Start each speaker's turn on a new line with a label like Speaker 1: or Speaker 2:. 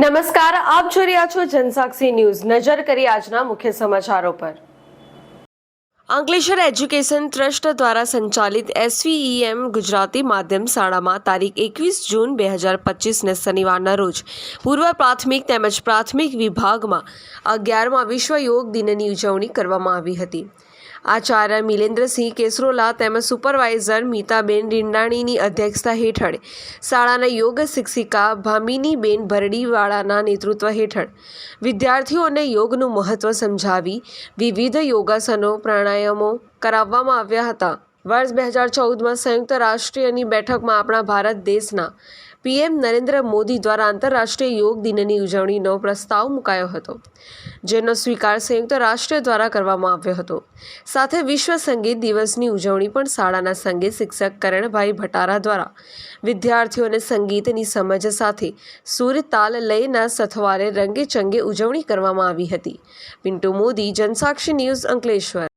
Speaker 1: નમસ્કાર, આપ જોઈ રહ્યા છો જનસાક્ષી ન્યૂઝ. નજર કરી આજના મુખ્ય સમાચારો પર. અંકલેશ્વર એજ્યુકેશન ટ્રસ્ટ દ્વારા સંચાલિત એસવીઈએમ ગુજરાતી માધ્યમ શાળામાં તારીખ એકવીસ જૂન બે હજાર પચીસને શનિવારના રોજ પૂર્વ પ્રાથમિક તેમજ પ્રાથમિક વિભાગમાં અગિયારમાં વિશ્વ યોગ દિનની ઉજવણી કરવામાં આવી હતી. આચાર્ય મિલેન્દ્રસિંહ કેસરોલા તેમજ સુપરવાઇઝર મીતાબેન રીંડાણીની અધ્યક્ષતા હેઠળ શાળાના યોગ શિક્ષિકા ભામિનીબેન ભરડીવાળાના નેતૃત્વ હેઠળ વિદ્યાર્થીઓને યોગનું મહત્ત્વ સમજાવી વિવિધ યોગાસનો, પ્રાણાયામો કરાવવામાં આવ્યા હતા. વર્ષ બે હજાર ચૌદમાં સંયુક્ત રાષ્ટ્રીયની બેઠકમાં આપણા ભારત દેશના પીએમ નરેન્દ્ર મોદી દ્વારા આંતરરાષ્ટ્રીય યોગ દિનની ઉજવણીનો પ્રસ્તાવ મુકાયો હતો, જેનો સ્વીકાર સંયુક્ત રાષ્ટ્ર દ્વારા કરવામાં આવ્યો હતો. સાથે વિશ્વ સંગીત દિવસની ઉજવણી પણ શાળાના સંગીત શિક્ષક કરણભાઈ ભટારા દ્વારા વિદ્યાર્થીઓને સંગીતની સમજ સાથે સુર તાલ લયના સથવારે રંગે ચંગે ઉજવણી કરવામાં આવી હતી. પિન્ટુ મોદી, જનસાક્ષી ન્યૂઝ અંકલેશ્વર.